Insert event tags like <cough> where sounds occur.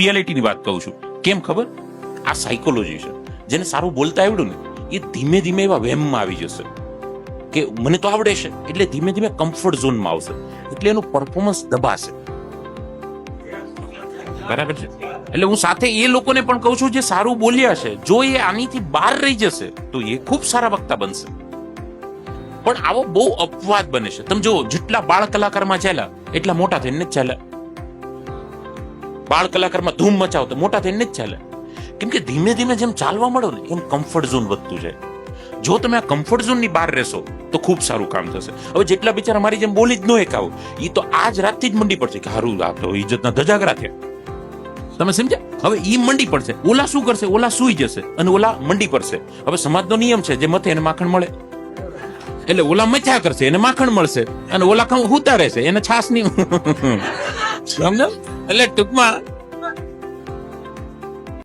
રિયાલિટીની વાત કહું છું. કેમ ખબર? આ સાયકોલોજી છે. જેને સારું બોલતા આવડ્યું ને, એ ધીમે ધીમે એવા વહેમમાં આવી જશે. કે મને તો આવડે છે, એટલે ધીમે ધીમે કમ્ફર્ટ ઝોનમાં આવશે. એટલે એનું પરફોર્મન્સ દબાશે. બરાબર છે? એટલે હું સાથે એ લોકોને પણ કહું છું જે સારું બોલ્યા છે, જો એ આનીથી બહાર રહી જશે, તો એ ખૂબ સારા વક્તા બનશે. પણ આવો બહુ અપવાદ બને છે. તમે જો જેટલા બાળ કલાકારમાં ચાલ્યા, એટલા મોટા થઈને ચાલ્યા. બાળ કલાકારમાં ધૂમ મચાવતા મોટા થઈને જ ચાલે. કેમ કે ધીમે ધીમે જેમ ચાલવા મળો ને એમ કમ્ફર્ટ ઝોન વધતું જાય. જો તમે આ કમ્ફર્ટ ઝોનની બહાર રહેશો, તો ખૂબ સારું કામ થશે. હવે જેટલા બિચારા મારી જેમ બોલી જ ન એકાવ એ તો આજ રાતથી જ મંડી પડશે કે હારું, આ તો ઇજ્જતના ધજાગરા થયા. તમે સમજ્યા? હવે એ મંડી પડશે. ઓલા શું કરશે? ઓલા સુઈ જશે અને ઓલા મંડી પડશે. હવે સમાજનો નિયમ છે, જે મથે એને માખણ મળે. એટલે ઓલા મચ્યા કરશે, એને માખણ મળશે અને ઓલા કમ હુતા રહેશે, એને છાસની <laughs> સમજો એટલે ટૂંકમાં